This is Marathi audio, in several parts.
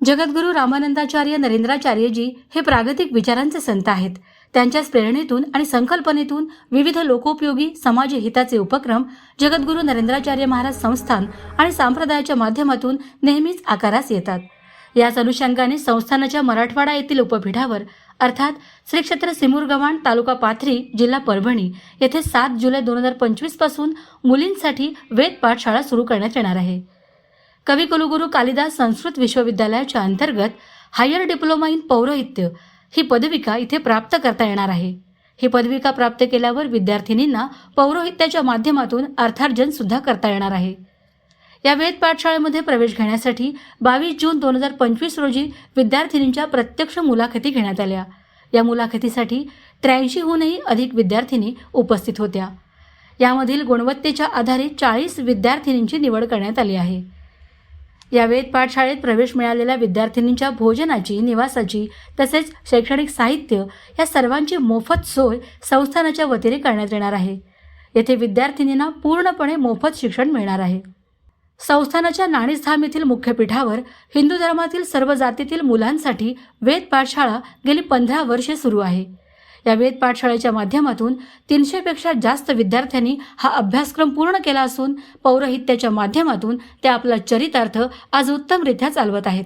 जगद्गुरू रामानंदाचार्य नरेंद्राचार्यजी हे प्रागतिक विचारांचे संत आहेत. त्यांच्याच प्रेरणेतून आणि संकल्पनेतून विविध लोकोपयोगी समाजहिताचे उपक्रम जगद्गुरू नरेंद्राचार्य महाराज संस्थान आणि संप्रदायाच्या माध्यमातून नेहमीच आकारास येतात. याच अनुषंगाने संस्थानाच्या मराठवाडा येथील उपपीठावर अर्थात श्री क्षेत्र सिमूरगव्हाण तालुका पाथरी जिल्हा परभणी येथे सात जुलै दोन हजार पंचवीसपासून मुलींसाठी वेद पाठशाळा सुरू करण्यात येणार आहे. कवी कुलगुरू कालिदास संस्कृत विश्वविद्यालयाच्या अंतर्गत हायर डिप्लोमा इन पौरोहित्य ही पदविका इथे प्राप्त करता येणार आहे. ही पदविका प्राप्त केल्यावर विद्यार्थिनींना पौरोहित्याच्या माध्यमातून अर्थार्जन सुद्धा करता येणार आहे. या वेद पाठशाळेमध्ये प्रवेश घेण्यासाठी बावीस जून दोन हजार पंचवीस रोजी विद्यार्थिनींच्या प्रत्यक्ष मुलाखती घेण्यात आल्या. या मुलाखतीसाठी त्र्याऐंशीहूनही अधिक विद्यार्थिनी उपस्थित होत्या. यामधील गुणवत्तेच्या आधारे चाळीस विद्यार्थिनींची निवड करण्यात आली आहे. या वेद पाठशाळेत प्रवेश मिळालेल्या विद्यार्थिनींच्या भोजनाची निवासाची तसेच शैक्षणिक साहित्य या सर्वांची मोफत सोय संस्थानाच्या वतीने करण्यात येणार आहे. येथे विद्यार्थिनींना पूर्णपणे मोफत शिक्षण मिळणार आहे. संस्थानाच्या नाणीसधाम येथील मुख्यपीठावर हिंदू धर्मातील सर्व जातीतील मुलांसाठी वेद पाठशाळा गेली पंधरा वर्षे सुरू आहे. या वेद पाठशाळेच्या माध्यमातून तीनशेपेक्षा जास्त विद्यार्थ्यांनी हा अभ्यासक्रम पूर्ण केला असून पौरोहित्याच्या माध्यमातून ते आपला चरितार्थ आज उत्तमरित्या चालवत आहेत.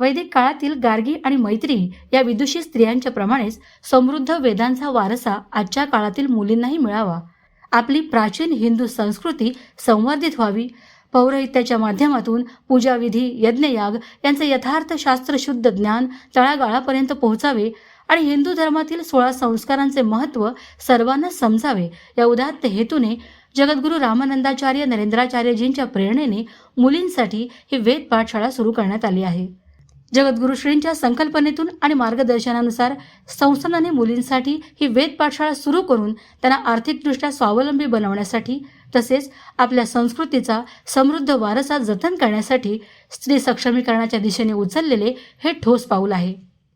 वैदिक काळातील गार्गी आणि मैत्री या विदुषी स्त्रियांच्या प्रमाणेच समृद्ध वेदांचा वारसा आजच्या काळातील मुलींनाही मिळावा. आपली प्राचीन हिंदू संस्कृती संवर्धित व्हावी पौरोहित्याच्या माध्यमातून पूजाविधी यज्ञयाग यांचे यथार्थ शास्त्रशुद्ध ज्ञान तळागाळापर्यंत पोहोचावे आणि हिंदू धर्मातील सोळा संस्कारांचे महत्त्व सर्वांना समजावे. या उदात्त हेतूने जगद्गुरू रामानंदाचार्य नरेंद्राचार्यजींच्या प्रेरणेने मुलींसाठी ही वेद पाठशाळा सुरू करण्यात आली आहे. जगद्गुरुश्रींच्या संकल्पनेतून आणि मार्गदर्शनानुसार संस्थानाने मुलींसाठी ही वेद पाठशाळा सुरू करून त्यांना आर्थिकदृष्ट्या स्वावलंबी बनवण्यासाठी तसेच आपल्या संस्कृतीचा समृद्ध वारसा जतन करण्यासाठी स्त्री सक्षमीकरणाच्या दिशेने उचललेले हे ठोस पाऊल आहे.